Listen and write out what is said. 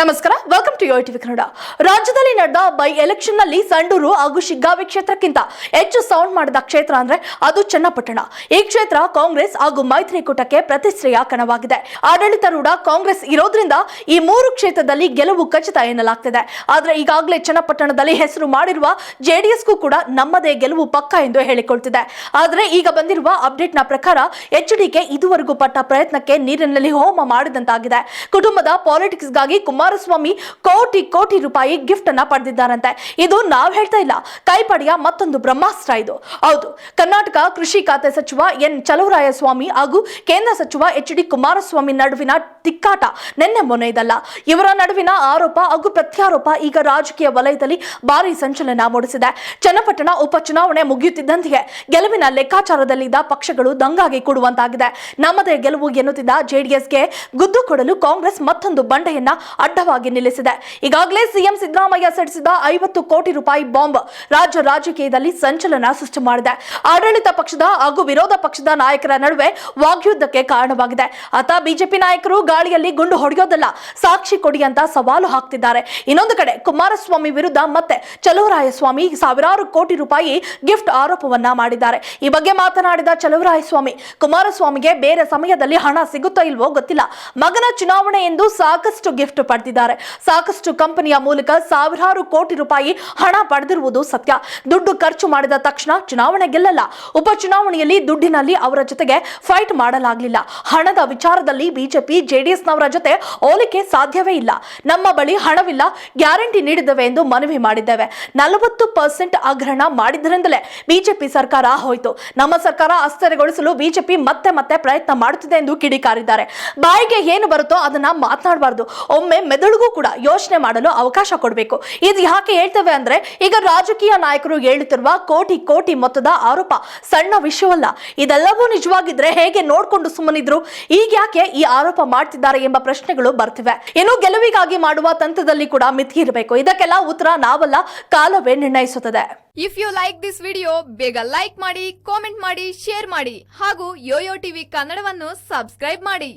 ನಮಸ್ಕಾರ welcome to TV Kannada ರಾಜ್ಯದಲ್ಲಿ ನಡೆದ ಬೈ ಎಲೆಕ್ಷನ್ನಲ್ಲಿ ಸಂಡೂರು ಹಾಗೂ ಶಿಗ್ಗಾವಿ ಕ್ಷೇತ್ರಕ್ಕಿಂತ ಹೆಚ್ಚು ಸೌಂಡ್ ಮಾಡಿದ ಕ್ಷೇತ್ರ ಅಂದ್ರೆ ಅದು ಚನ್ನಪಟ್ಟಣ. ಈ ಕ್ಷೇತ್ರ ಕಾಂಗ್ರೆಸ್ ಹಾಗೂ ಮೈತ್ರಿಕೂಟಕ್ಕೆ ಪ್ರತಿಷ್ಠೆಯ ಕಣವಾಗಿದೆ ಆಡಳಿತಾರೂಢ ಕಾಂಗ್ರೆಸ್ ಇರೋದ್ರಿಂದ ಈ ಮೂರು ಕ್ಷೇತ್ರದಲ್ಲಿ ಗೆಲುವು ಖಚಿತ ಎನ್ನಲಾಗ್ತಿದೆ. ಆದ್ರೆ ಈಗಾಗಲೇ ಚನ್ನಪಟ್ಟಣದಲ್ಲಿ ಹೆಸರು ಮಾಡಿರುವ ಜೆಡಿಎಸ್ಗೂ ಕೂಡ ನಮ್ಮದೇ ಗೆಲುವು ಪಕ್ಕ ಎಂದು ಹೇಳಿಕೊಳ್ತಿದೆ. ಆದ್ರೆ ಈಗ ಬಂದಿರುವ ಅಪ್ಡೇಟ್ನ ಪ್ರಕಾರ ಎಚ್ ಡಿಕೆ ಇದುವರೆಗೂ ಪಟ್ಟ ಪ್ರಯತ್ನಕ್ಕೆ ನೀರಿನಲ್ಲಿ ಹೋಮ ಮಾಡಿದಂತಾಗಿದೆ. ಕುಟುಂಬದ ಪಾಲಿಟಿಕ್ಸ್ಗಾಗಿ ಕುಮಾರಸ್ವಾಮಿ ಕೋಟಿ ಕೋಟಿ ರೂಪಾಯಿ ಗಿಫ್ಟ್ ಅನ್ನ ಪಡೆದಿದ್ದಾರಂತೆ. ಇದು ನಾವ್ ಹೇಳ್ತಾ ಇಲ್ಲ. ಕೈಪಡೆಯ ಮತ್ತೊಂದು ಬ್ರಹ್ಮಾಸ್ತ್ರ ಇದು. ಹೌದು, ಕರ್ನಾಟಕ ಕೃಷಿ ಖಾತೆ ಸಚಿವ ಎನ್ ಚಲುವರಾಯಸ್ವಾಮಿ ಹಾಗೂ ಕೇಂದ್ರ ಸಚಿವ ಎಚ್ ಡಿ ಕುಮಾರಸ್ವಾಮಿ ನಡುವಿನ ತಿಕ್ಕಾಟ ನಿನ್ನೆ ಮೊನ್ನೆ ಇದಲ್ಲ ಇವರ ನಡುವಿನ ಆರೋಪ ಹಾಗೂ ಪ್ರತ್ಯಾರೋಪ ಈಗ ರಾಜಕೀಯ ವಲಯದಲ್ಲಿ ಭಾರಿ ಸಂಚಲನ ಮೂಡಿಸಿದೆ. ಚನ್ನಪಟ್ಟಣ ಉಪಚುನಾವಣೆ ಮುಗಿಯುತ್ತಿದ್ದಂತೆ ಗೆಲುವಿನ ಲೆಕ್ಕಾಚಾರದಲ್ಲಿದ್ದ ಪಕ್ಷಗಳು ದಂಗಾಗಿ ಕೊಡುವಂತಾಗಿದೆ. ನಮ್ಮದೇ ಗೆಲುವು ಎನ್ನುತ್ತಿದ್ದ ಜೆಡಿಎಸ್ಗೆ ಗುದ್ದು ಕೊಡಲು ಕಾಂಗ್ರೆಸ್ ಮತ್ತೊಂದು ಬಂಡೆಯನ್ನ ಅಡ್ಡವಾಗಿ ನಿಲ್ಲಿಸಿದೆ. ಈಗಾಗಲೇ ಸಿಎಂ ಸಿದ್ದರಾಮಯ್ಯ ಸಡಿಸಿದ ಐವತ್ತು ಕೋಟಿ ರೂಪಾಯಿ ಬಾಂಬ್ ರಾಜ್ಯ ರಾಜಕೀಯದಲ್ಲಿ ಸಂಚಲನ ಸೃಷ್ಟಿ ಮಾಡಿದೆ. ಆಡಳಿತ ಪಕ್ಷದ ಹಾಗೂ ವಿರೋಧ ಪಕ್ಷದ ನಾಯಕರ ನಡುವೆ ವಾಗ್ಯುದ್ಧಕ್ಕೆ ಕಾರಣವಾಗಿದೆ. ಆತ ಬಿಜೆಪಿ ನಾಯಕರು ಗಾಳಿಯಲ್ಲಿ ಗುಂಡು ಹೊಡೆಯೋದಲ್ಲ, ಸಾಕ್ಷಿ ಕೊಡಿ ಅಂತ ಸವಾಲು ಹಾಕ್ತಿದ್ದಾರೆ. ಇನ್ನೊಂದು ಕಡೆ ಕುಮಾರಸ್ವಾಮಿ ವಿರುದ್ಧ ಮತ್ತೆ ಚಲುವರಾಯಸ್ವಾಮಿ ಸಾವಿರಾರು ಕೋಟಿ ರೂಪಾಯಿ ಗಿಫ್ಟ್ ಆರೋಪವನ್ನ ಮಾಡಿದ್ದಾರೆ. ಈ ಬಗ್ಗೆ ಮಾತನಾಡಿದ ಚಲುವರಾಯಸ್ವಾಮಿ, ಕುಮಾರಸ್ವಾಮಿಗೆ ಬೇರೆ ಸಮಯದಲ್ಲಿ ಹಣ ಸಿಗುತ್ತೋ ಇಲ್ವೋ ಗೊತ್ತಿಲ್ಲ. ಮಗನ ಚುನಾವಣೆ ಎಂದು ಸಾಕಷ್ಟು ಗಿಫ್ಟ್ ಪಡೆದಿದ್ದಾರೆ ಸಾಕಷ್ಟು ಕಂಪನಿಯ ಮೂಲಕ ಸಾವಿರಾರು ಕೋಟಿ ರೂಪಾಯಿ ಹಣ ಪಡೆದಿರುವುದು ಸತ್ಯ. ದುಡ್ಡು ಖರ್ಚು ಮಾಡಿದ ತಕ್ಷಣ ಚುನಾವಣೆ ಗೆಲ್ಲಲ್ಲ. ಉಪಚುನಾವಣೆಯಲ್ಲಿ ದುಡ್ಡಿನಲ್ಲಿ ಅವರ ಜೊತೆಗೆ ಫೈಟ್ ಮಾಡಲಾಗಲಿಲ್ಲ. ಹಣದ ವಿಚಾರದಲ್ಲಿ ಬಿಜೆಪಿ, ಜೆಡಿಎಸ್ನವರ ಜೊತೆ ಹೋಲಿಕೆ ಸಾಧ್ಯವೇ ಇಲ್ಲ. ನಮ್ಮ ಬಳಿ ಹಣವಿಲ್ಲ, ಗ್ಯಾರಂಟಿ ನೀಡಿದ್ದೇವೆ ಎಂದು ಮನವಿ ಮಾಡಿದ್ದೇವೆ. ನಲವತ್ತು ಪರ್ಸೆಂಟ್ ಆಗ್ರಹಣ ಮಾಡಿದ್ದರಿಂದಲೇ ಬಿಜೆಪಿ ಸರ್ಕಾರ ಹೋಯಿತು. ನಮ್ಮ ಸರ್ಕಾರ ಅಸ್ಥಿರಗೊಳಿಸಲು ಬಿಜೆಪಿ ಮತ್ತೆ ಮತ್ತೆ ಪ್ರಯತ್ನ ಮಾಡುತ್ತಿದೆ ಎಂದು ಕಿಡಿಕಾರಿದ್ದಾರೆ. ಬಾಯಿಗೆ ಏನು ಬರುತ್ತೋ ಅದನ್ನ ಮಾತನಾಡಬಾರದು. ಒಮ್ಮೆ ಮೆದುಳಿಗೂ ಕೂಡ ಯೋಚನೆ ಮಾಡಲು ಅವಕಾಶ ಕೊಡಬೇಕು. ಇದು ಯಾಕೆ ಹೇಳ್ತೇವೆ ಅಂದ್ರೆ, ಈಗ ರಾಜಕೀಯ ನಾಯಕರು ಹೇಳುತ್ತಿರುವ ಕೋಟಿ ಕೋಟಿ ಮೊತ್ತದ ಆರೋಪ ಸಣ್ಣ ವಿಷಯವಲ್ಲ. ಇದೆಲ್ಲವೂ ನಿಜವಾಗಿದ್ರೆ ಹೇಗೆ ನೋಡ್ಕೊಂಡು ಸುಮ್ಮನಿದ್ರು? ಈಗ ಯಾಕೆ ಈ ಆರೋಪ ಮಾಡ್ತಿದ್ದಾರೆ ಎಂಬ ಪ್ರಶ್ನೆಗಳು ಬರ್ತಿವೆ. ಇನ್ನು ಗೆಲುವಿಗಾಗಿ ಮಾಡುವ ತಂತ್ರದಲ್ಲಿ ಕೂಡ ಮಿತಿ ಇರಬೇಕು. ಇದಕ್ಕೆಲ್ಲ ಉತ್ತರ ನಾವಲ್ಲ, ಕಾಲವೇ ನಿರ್ಣಯಿಸುತ್ತದೆ. If you like this video ಬೇಗ ಲೈಕ್ ಮಾಡಿ ಕಾಮೆಂಟ್ ಮಾಡಿ ಶೇರ್ ಮಾಡಿ, ಹಾಗೂ ಯೋಯೋ ಟಿವಿ ಕನ್ನಡವನ್ನು ಸಬ್ಸ್ಕ್ರೈಬ್ ಮಾಡಿ.